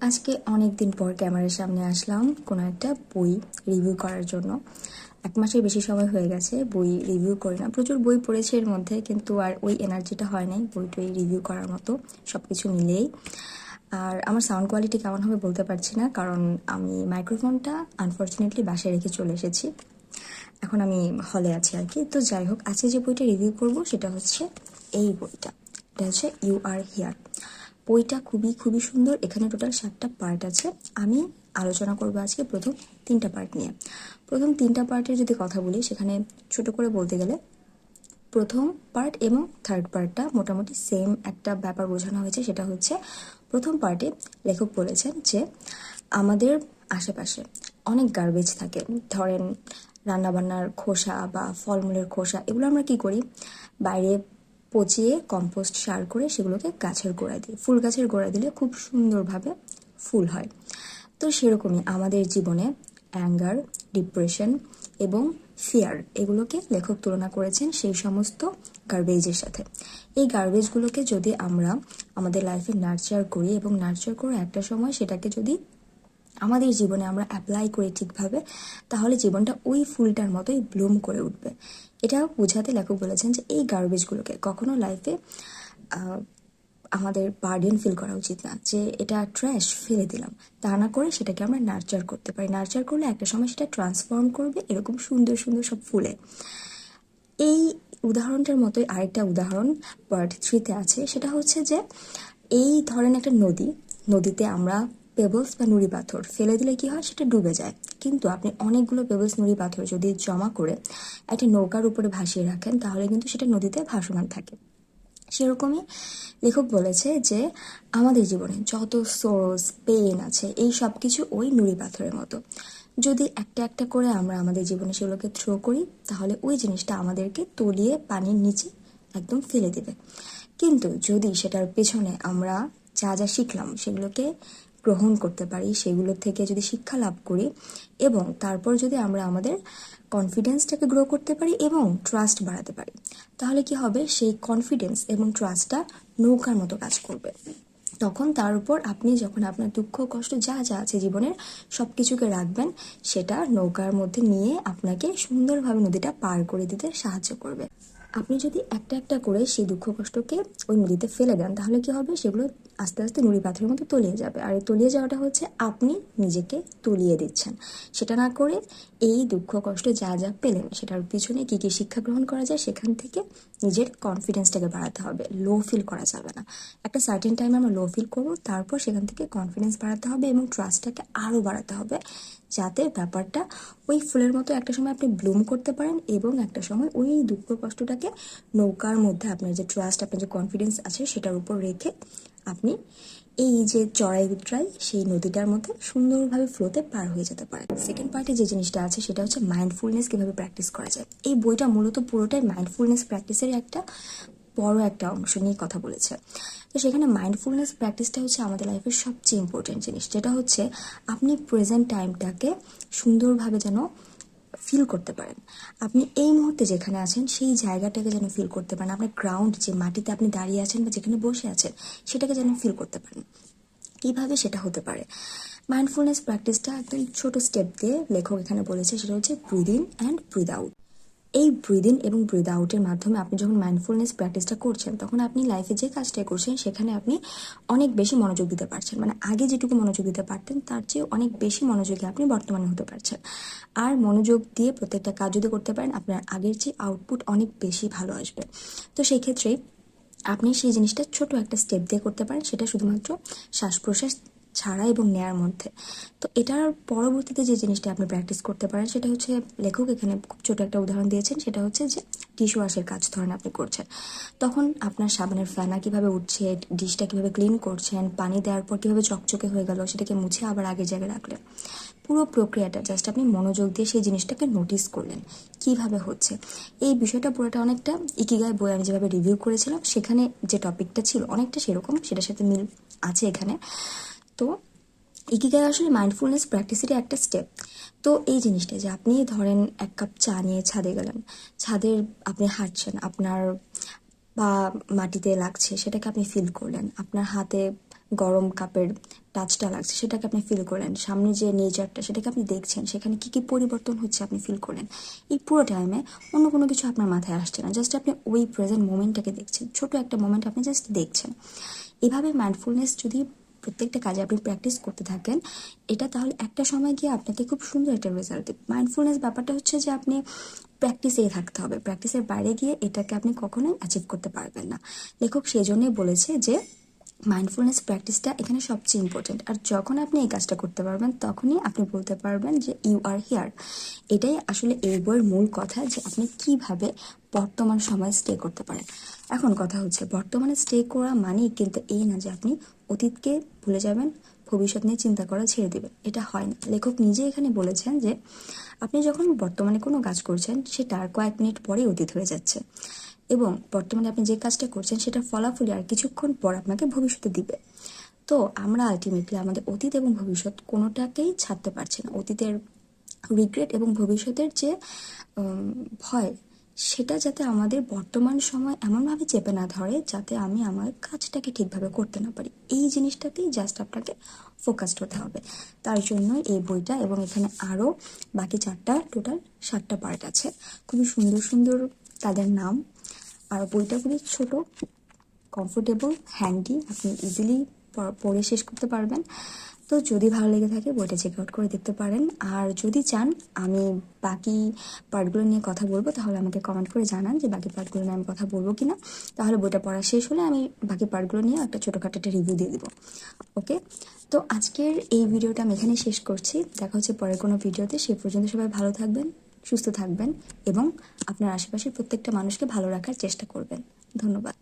আজকে অনেক দিন পর ক্যামেরার সামনে আসলাম কোনো একটা বই রিভিউ করার জন্য। এক মাসের বেশি সময় হয়ে গেছে, বই রিভিউ করি না। প্রচুর বই পড়েছে এর মধ্যে, কিন্তু আর ওই এনার্জিটা হয় নাই বইটই রিভিউ করার মতো সব কিছু মিলেই। আর আমার সাউন্ড কোয়ালিটি কেমন হবে বলতে পারছি না, কারণ আমি মাইক্রোফোনটা আনফর্চুনেটলি বাসায় রেখে চলে এসেছি। এখন আমি হলে আছি আর কি। তো যাই হোক, আজকে যে বইটা রিভিউ করব সেটা হচ্ছে এই বইটা। এটা হচ্ছে ইউ আর হিয়ার বইটা খুবই খুবই সুন্দর। এখানে টোটাল সাতটা পার্ট আছে। আমি আলোচনা করব আজকে প্রথম তিনটা পার্ট নিয়ে। প্রথম তিনটা পার্টের যদি কথা বলি, সেখানে ছোট করে বলতে গেলে প্রথম পার্ট এবং থার্ড পার্টটা মোটামুটি সেম একটা ব্যাপার বোঝানো হয়েছে। সেটা হচ্ছে প্রথম পার্টে লেখক বলেছেন যে, আমাদের আশেপাশে অনেক গার্বেজ থাকে। ধরেন রান্নাবান্নার খোসা বা ফলমূলের খোসা, এগুলো আমরা কি করি? বাইরে পচিয়ে কম্পোস্ট সার করে সেগুলোকে গাছের গোড়ায় দিই। ফুল গাছের গোড়ায় দিলে খুব সুন্দরভাবে ফুল হয়। তো সেরকমই আমাদের জীবনে অ্যাঙ্গার ডিপ্রেশন এবং ফিয়ার এগুলোকে লেখক তুলনা করেছেন সেই সমস্ত গার্বেজের সাথে। এই গার্বেজগুলোকে যদি আমরা আমাদের লাইফে নার্চার করি এবং নার্চার করে একটা সময় সেটাকে যদি আমাদের জীবনে আমরা অ্যাপ্লাই করি ঠিকভাবে, তাহলে জীবনটা ওই ফুলটার মতোই ব্লুম করে উঠবে। এটা বোঝাতে লেখক বলেছেন যে এই গার্বেজগুলোকে কখনো লাইফে আমাদের বার্ডেন ফিল করা উচিত না। যে এটা ট্র্যাশ ফেলে দিলাম, তা না করে সেটাকে আমরা নার্চার করতে পারি। নার্চার করলে একটা সময় সেটা ট্রান্সফর্ম করবে এরকম সুন্দর সুন্দর সব ফুলে। এই উদাহরণটার মতোই আরেকটা উদাহরণ পার্ট থ্রিতে আছে, সেটা হচ্ছে যে এই ধরেন একটা নদী, নদীতে আমরা পেবলস বা নুড়ি পাথর ফেলে দিলে কি হয়? সেটা ডুবে যায়। কিন্তু আপনি অনেকগুলো পেবলস নুড়ি পাথর যদি জমা করে একটা নৌকার উপরে ভাসিয়ে রাখেন, তাহলে কিন্তু সেটা নদীতে ভাসমান থাকে। সেরকমই লেখক বলেছে যে, আমাদের জীবনে যত সোর্স পেন আছে, এই সব কিছু ওই নুড়ি পাথরের মতো। যদি একটা একটা করে আমরা আমাদের জীবনে সেগুলোকে থ্রো করি, তাহলে ওই জিনিসটা আমাদেরকে তলিয়ে পানির নিচে একদম ফেলে দেবে। কিন্তু যদি সেটার পেছনে আমরা যা যা শিখলাম, সেগুলোকে গ্রহণ করতে পারি, সেগুলো থেকে যদি শিক্ষা লাভ করি এবং তারপর যদি আমরা আমাদের কনফিডেন্সটাকে গ্রো করতে পারি এবং ট্রাস্ট বাড়াতে পারি, তাহলে কি হবে? সেই কনফিডেন্স এবং ট্রাস্টটা নৌকার মতো কাজ করবে। তখন তার উপর আপনি যখন আপনার দুঃখ, কষ্ট, যা যা আছে জীবনের সব কিছুকে রাখবেন, সেটা নৌকার মধ্যে নিয়ে আপনাকে সুন্দরভাবে নদীটা পার করে দিতে সাহায্য করবে। আপনি যদি একটা একটা করে সেই দুঃখ, কষ্টকে ওই নদীতে ফেলে দেন, তাহলে কি হবে? সেগুলো আস্তে আস্তে নুড়ি পাথরের মতো তলিয়ে যাবে। আর এই তলিয়ে যাওয়াটা হচ্ছে আপনি নিজেকে তলিয়ে দিচ্ছেন। সেটা না করে এই দুঃখ, কষ্ট যা যা পেলেন, সেটার পিছনে কী কী শিক্ষা গ্রহণ করা যায়, সেখান থেকে নিজের কনফিডেন্সটাকে বাড়াতে হবে। লো ফিল করা যাবে না। একটা সার্টেন টাইমে আমরা লো ফিল করব, তারপর সেখান থেকে কনফিডেন্স বাড়াতে হবে এবং ট্রাস্টটাকে আরও বাড়াতে হবে, যাতে ব্যাপারটা ওই ফুলের মতো একটা সময় আপনি ব্লুম করতে পারেন এবং একটা সময় ওই দুঃখ, কষ্টটাকে নৌকার মধ্যে আপনার যে ট্রাস্ট আপনার যে কনফিডেন্স আছে, সেটার উপর রেখে আপনি এই যে চড়াই উতরাই সেই নদীটার মধ্যে সুন্দরভাবে ফ্লোতে পার হয়ে যেতে পারে সেকেন্ড পার্টে যে জিনিসটা আছে, সেটা হচ্ছে মাইন্ডফুলনেস কীভাবে প্র্যাকটিস করা যায়। এই বইটা মূলত পুরোটাই মাইন্ডফুলনেস প্র্যাকটিসের একটা বড় একটা অংশ নিয়ে কথা বলেছে। তো সেখানে মাইন্ডফুলনেস প্র্যাকটিসটা হচ্ছে আমাদের লাইফের সবচেয়ে ইম্পর্টেন্ট জিনিস, যেটা হচ্ছে আপনি প্রেজেন্ট টাইমটাকে সুন্দরভাবে যেন ফিল করতে পারেন। আপনি এই মুহূর্তে যেখানে আছেন, সেই জায়গাটাকে যেন ফিল করতে পারেন। আপনার গ্রাউন্ড যে মাটিতে আপনি দাঁড়িয়ে আছেন বা যেখানে বসে আছেন, সেটাকে যেন ফিল করতে পারেন। কীভাবে সেটা হতে পারে? মাইন্ডফুলনেস প্র্যাকটিসটা একদম ছোট স্টেপ দিয়ে লেখক এখানে বলেছে, সেটা হচ্ছে breathe in and breathe out এই ব্রিদ ইন এবং ব্রিদ আউটের মাধ্যমে আপনি যখন মাইন্ডফুলনেস প্র্যাকটিসটা করছেন, তখন আপনি লাইফে যে কাজটাই করছেন, সেখানে আপনি অনেক বেশি মনোযোগ দিতে পারছেন। মানে আগে যেটুকু মনোযোগ দিতে পারতেন, তার চেয়ে অনেক বেশি মনোযোগী আপনি বর্তমানে হতে পারছেন। আর মনোযোগ দিয়ে প্রত্যেকটা কাজ যদি করতে পারেন, আপনার আগের চেয়ে আউটপুট অনেক বেশি ভালো আসবে। তো সেই ক্ষেত্রে আপনি সেই জিনিসটা ছোট একটা স্টেপ দিয়ে করতে পারেন, সেটা শুধুমাত্র শ্বাস প্রশ্বাস ছাড়া এবং নেয়ার মধ্যে। তো এটার পরবর্তীতে যে জিনিসটা আপনি প্র্যাকটিস করতে পারেন, সেটা হচ্ছে লেখক এখানে খুব ছোট একটা উদাহরণ দিয়েছেন, সেটা হচ্ছে যে ডিশ ওয়াশের কাজ ধরেন আপনি করছেন। তখন আপনার সাবানের ফ্যানা কীভাবে উঠছে, ডিশটা কীভাবে ক্লিন করছেন, পানি দেওয়ার পর কীভাবে চকচকে হয়ে গেল, সেটাকে মুছে আবার আগের জায়গায় রাখলেন। পুরো প্রক্রিয়াটা জাস্ট আপনি মনোযোগ দিয়ে সেই জিনিসটাকে নোটিস করলেন, কীভাবে হচ্ছে। এই বিষয়টা পুরোটা অনেকটা ইকিগায় বই আমি যেভাবে রিভিউ করেছিলাম, সেখানে যে টপিকটা ছিল অনেকটা সেরকম, সেটার সাথে মিল আছে এখানে। তো ইকিগাই আসলে মাইন্ডফুলনেস প্র্যাকটিসেরই একটা স্টেপ তো এই জিনিসটা যে আপনি ধরেন এক কাপ চা নিয়ে ছাদে গেলেন ছাদের আপনি হাঁটছেন, আপনার বা মাটিতে লাগছে, সেটাকে আপনি ফিল করলেন, আপনার হাতে গরম কাপের টাচটা লাগছে, সেটাকে আপনি ফিল করলেন, সামনে যে নেচারটা সেটাকে আপনি দেখছেন, সেখানে কি কি পরিবর্তন হচ্ছে আপনি ফিল করলেন, এই পুরো টাইমে অন্য কোনো কিছু আপনার মাথায় আসছে না জাস্ট আপনি ওই প্রেজেন্ট মোমেন্টটাকে দেখছেন, ছোট একটা মোমেন্ট আপনি জাস্ট দেখছেন। এভাবে মাইন্ডফুলনেস যদি প্রত্যেকটা কাজে আপনি প্র্যাকটিস করতে থাকেন। এটা তাহলে একটা সময় গিয়ে আপনাকে খুব সুন্দর একটা রেজাল্ট দেবে। মাইন্ডফুলনেস ব্যাপারটা হচ্ছে যে আপনি প্র্যাকটিসেই থাকতে হবে। প্র্যাকটিসের বাইরে গিয়ে এটাকে আপনি কখনোই অ্যাচিভ করতে পারবেন না। লেখক সেই জন্যই বলেছে যে মাইন্ডফুলনেস প্র্যাকটিসটা এখানে সবচেয়ে ইম্পর্টেন্ট আর যখন আপনি এই কাজটা করতে পারবেন, তখনই আপনি বলতে পারবেন যে ইউ আর হিয়ার এটাই আসলে এই বইয়ের মূল কথা যে আপনি কীভাবে বর্তমান সময় স্টে করতে পারেন। এখন কথা হচ্ছে, বর্তমানে স্টে করা মানেই কিন্তু এই না যে আপনি অতীতকে ভুলে যাবেন ভবিষ্যৎ নিয়ে চিন্তা করা ছেড়ে দেবেন এটা হয় না। লেখক নিজে এখানে বলেছেন যে, আপনি যখন বর্তমানে কোনো কাজ করছেন, সেটা আর কয়েক মিনিট পরেই অতীত হয়ে যাচ্ছে। এবং বর্তমানে আপনি যে কাজটা করছেন, সেটা ফলাফলই আর কিছুক্ষণ পর আপনাকে ভবিষ্যতে দিবে। তো আমরা আলটিমেটলি আমাদের অতীত এবং ভবিষ্যৎ কোনোটাকেই ছাড়তে পারছি না। অতীতের রিগ্রেট এবং ভবিষ্যতের যে ভয় সেটা যাতে আমাদের বর্তমান সময় এমনভাবে চেপে না ধরে, যাতে আমি আমার কাজটাকে ঠিকভাবে করতে না পারি। এই জিনিসটাতেই জাস্ট আপনাকে ফোকাসড হতে হবে। তার জন্য এই বইটা এবং এখানে আরও বাকি চারটা টোটাল সাতটা পার্ট আছে। খুবই সুন্দর সুন্দর তাদের নাম। আর বইটা খুবই ছোট কমফোর্টেবল হ্যান্ডি আপনি ইজিলি পড়ে শেষ করতে পারবেন। তো যদি ভালো লেগে থাকে বইটা চেক আউট করে দেখতে পারেন। আর যদি চান আমি বাকি পার্টগুলো নিয়ে কথা বলব, তাহলে আমাকে কমেন্ট করে জানান যে বাকি পার্টগুলো নিয়ে আমি কথা বলব কিনা। তাহলে বইটা পড়া শেষ হলে আমি বাকি পার্টগুলো নিয়ে একটা ছোটোখাটো একটা রিভিউ দিয়ে দিব। ওকে তো আজকের এই ভিডিওটা আমি এখানেই শেষ করছি। দেখা হচ্ছে পরের কোনো ভিডিওতে সে পর্যন্ত সবাই ভালো থাকবেন, সুস্থ থাকবেন এবং আপনার আশেপাশের প্রত্যেকটা মানুষকে ভালো রাখার চেষ্টা করবেন। ধন্যবাদ।